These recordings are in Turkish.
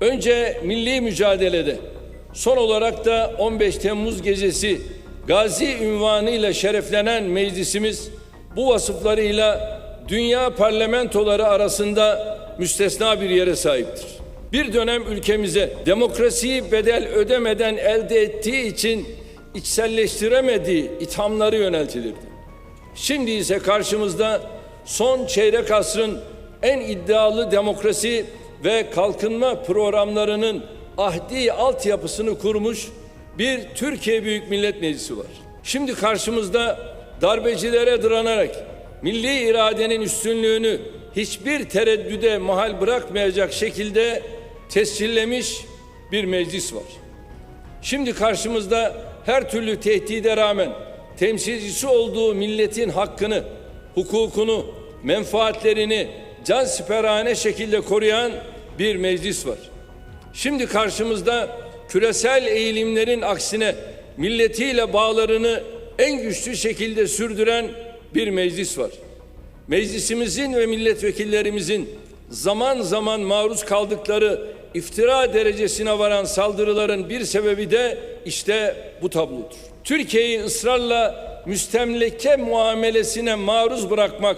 Önce milli mücadelede, son olarak da 15 Temmuz gecesi Gazi ünvanıyla şereflenen meclisimiz bu vasıflarıyla dünya parlamentoları arasında müstesna bir yere sahiptir. Bir dönem ülkemize demokrasiyi bedel ödemeden elde ettiği için içselleştiremediği ithamları yöneltilirdi. Şimdi ise karşımızda son çeyrek asrın en iddialı demokrasi ve kalkınma programlarının ahdi altyapısını kurmuş bir Türkiye Büyük Millet Meclisi var. Şimdi karşımızda darbecilere diranarak milli iradenin üstünlüğünü hiçbir tereddüde mahal bırakmayacak şekilde tescillemiş bir meclis var. Şimdi karşımızda her türlü tehdide rağmen temsilcisi olduğu milletin hakkını, hukukunu, menfaatlerini can siperhane şekilde koruyan bir meclis var. Şimdi karşımızda küresel eğilimlerin aksine milletiyle bağlarını en güçlü şekilde sürdüren bir meclis var. Meclisimizin ve milletvekillerimizin zaman zaman maruz kaldıkları iftira derecesine varan saldırıların bir sebebi de işte bu tablodur. Türkiye'yi ısrarla müstemleke muamelesine maruz bırakmak,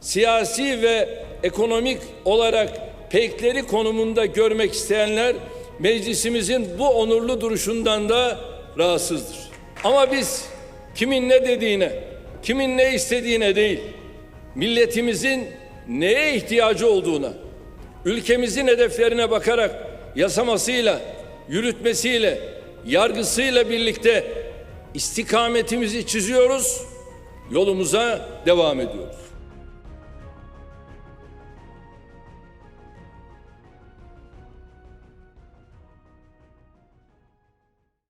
siyasi ve ekonomik olarak peykleri konumunda görmek isteyenler meclisimizin bu onurlu duruşundan da rahatsızdır. Ama biz kimin ne dediğine, kimin ne istediğine değil, milletimizin neye ihtiyacı olduğuna, ülkemizin hedeflerine bakarak yasamasıyla, yürütmesiyle, yargısıyla birlikte istikametimizi çiziyoruz, yolumuza devam ediyoruz.